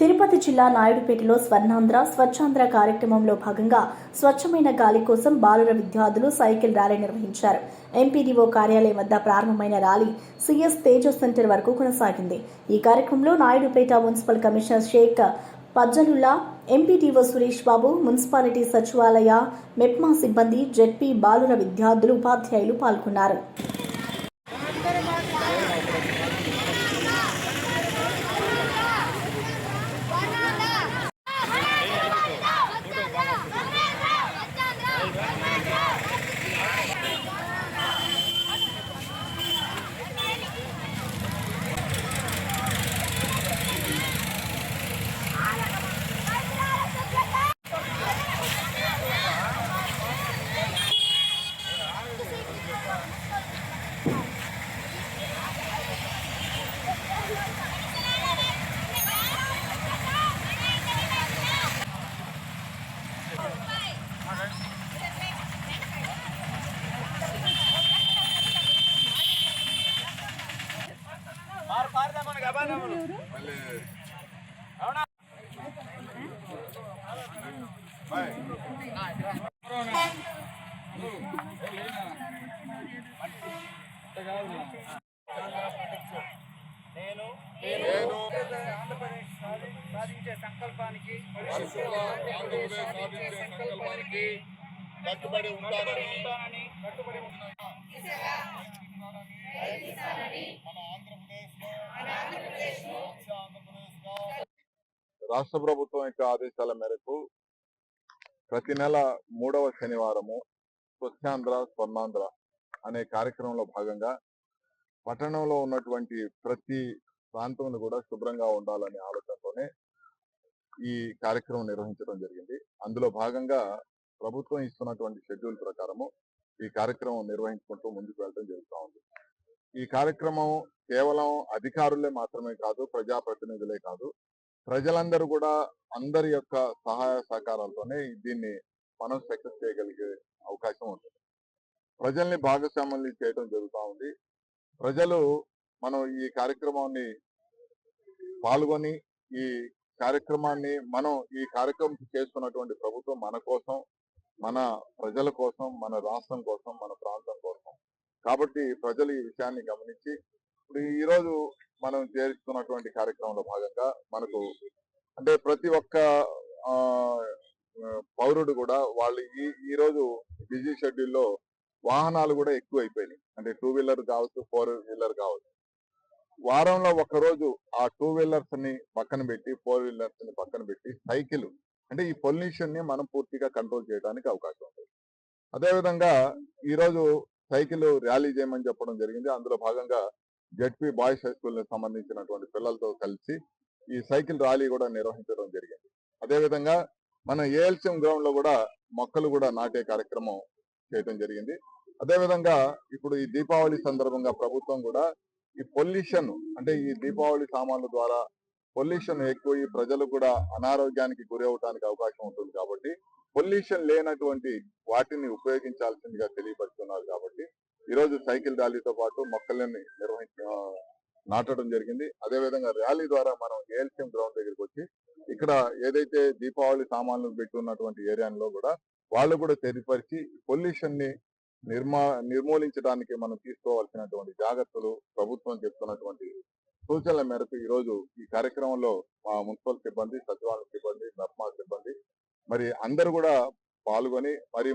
తిరుపతి జిల్లా నాయుడుపేటలో స్వర్ణాంధ్ర స్వచ్ఛాంధ్ర కార్యక్రమంలో భాగంగా స్వచ్ఛమైన గాలి కోసం బాలుర విద్యార్థులు సైకిల్ ర్యాలీ నిర్వహించారు. ఎంపీడీఓ కార్యాలయం వద్ద ప్రారంభమైన ర్యాలీ సిఎస్ తేజ సెంటర్ వరకు కొనసాగింది. ఈ కార్యక్రమంలో Naidupeta municipal commissioner Sheikh Fazlullah MPDO Suresh Babu municipality సచివాలయ మెప్మా సిబ్బంది జెడ్పీ బాలుర విద్యార్థులు ఉపాధ్యాయులు పాల్గొన్నారు. ఆంధ్రప్రదేశ్ సాధి- సాధించే సంకల్పానికి ఆంధ్రప్రదేశ్ సాధించే సంకల్పానికి కట్టుబడి ఉంటానని కట్టుబడి ఉన్నాను. రాష్ట్ర ప్రభుత్వం యొక్క ఆదేశాల మేరకు ప్రతి నెల మూడవ శనివారము స్వచ్ఛాంధ్ర స్వర్ణాంధ్ర అనే కార్యక్రమంలో భాగంగా పట్టణంలో ఉన్నటువంటి ప్రతి ప్రాంతంలో కూడా శుభ్రంగా ఉండాలనే ఆలోచనతోనే ఈ కార్యక్రమం నిర్వహించడం జరిగింది. అందులో భాగంగా ప్రభుత్వం ఇస్తున్నటువంటి షెడ్యూల్ ప్రకారము ఈ కార్యక్రమం నిర్వహించుకుంటూ ముందుకు వెళ్ళడం జరుగుతూ ఉంది. ఈ కార్యక్రమం కేవలం అధికారులే మాత్రమే కాదు ప్రజాప్రతినిధులే కాదు ప్రజలందరూ కూడా అందరి యొక్క సహాయ సహకారాలతోనే దీన్ని మనం సక్సెస్ చేయగలిగే అవకాశం ఉంటుంది ప్రజల్ని భాగస్వామ్యం చేయడం జరుగుతూ ఉంది. ప్రజలు మనం ఈ కార్యక్రమాన్ని పాల్గొని ఈ కార్యక్రమాన్ని మనం ఈ కార్యక్రమం చేసుకున్నటువంటి ప్రభుత్వం మన కోసం మన ప్రజల కోసం మన రాష్ట్రం కోసం మన ప్రాంతం కోసం. కాబట్టి ప్రజలు ఈ విషయాన్ని గమనించి ఇప్పుడు ఈ రోజు మనం చేరుకున్నటువంటి కార్యక్రమంలో భాగంగా మనకు అంటే ప్రతి ఒక్క పౌరుడు కూడా వాళ్ళు ఈ ఈ రోజు బిజీ షెడ్యూల్లో వాహనాలు కూడా ఎక్కువ అయిపోయినాయి. అంటే టూ వీలర్ కావచ్చు ఫోర్ వీలర్ కావచ్చు. వారంలో ఒక రోజు ఆ టూ వీలర్స్ని పక్కన పెట్టి ఫోర్ వీలర్స్ని పక్కన పెట్టి సైకిల్ అంటే ఈ పొల్యూషన్ని మనం పూర్తిగా కంట్రోల్ చేయడానికి అవకాశం ఉంటుంది అదేవిధంగా ఈ రోజు సైకిల్ ర్యాలీ చేయమని చెప్పడం జరిగింది. అందులో భాగంగా జడ్పీ బాయ్స్ హై స్కూల్కి సంబంధించినటువంటి పిల్లలతో కలిసి ఈ సైకిల్ ర్యాలీ కూడా నిర్వహించడం జరిగింది. అదేవిధంగా మన ఏఎల్సిఎం గ్రౌండ్లో కూడా మొక్కలు కూడా నాటే కార్యక్రమం చేయడం జరిగింది. అదేవిధంగా ఇప్పుడు ఈ దీపావళి సందర్భంగా ప్రభుత్వం కూడా ఈ పొల్యూషన్ అంటే ఈ దీపావళి సామాన్ల ద్వారా పొల్యూషన్ ఎక్కువ ప్రజలు కూడా అనారోగ్యానికి గురి అవడానికి అవకాశం ఉంటుంది కాబట్టి పొల్యూషన్ లేనటువంటి వాటిని ఉపయోగించాల్సిందిగా తెలియపరుస్తున్నారు కాబట్టి ఈ రోజు సైకిల్ ర్యాలీతో పాటు మొక్కలని నిర్వహించ నాటడం జరిగింది. అదేవిధంగా ర్యాలీ ద్వారా మనం ఏఎల్సీఎం గ్రౌండ్ దగ్గరికి వచ్చి ఇక్కడ ఏదైతే దీపావళి సామాన్లు పెట్టి ఉన్నటువంటి ఏరియాలో కూడా వాళ్ళు కూడా తెలియపరిచి పొల్యూషన్ని నిర్మా నిర్మూలించడానికి మనం తీసుకోవాల్సినటువంటి జాగ్రత్తలు ప్రభుత్వం చెప్తున్నటువంటి సూచనల మేరకు ఈ రోజు ఈ కార్యక్రమంలో మా మున్సిపల్ సిబ్బంది సచివాలయ సిబ్బంది మెప్మా సిబ్బంది మరి అందరు కూడా పాల్గొని మరి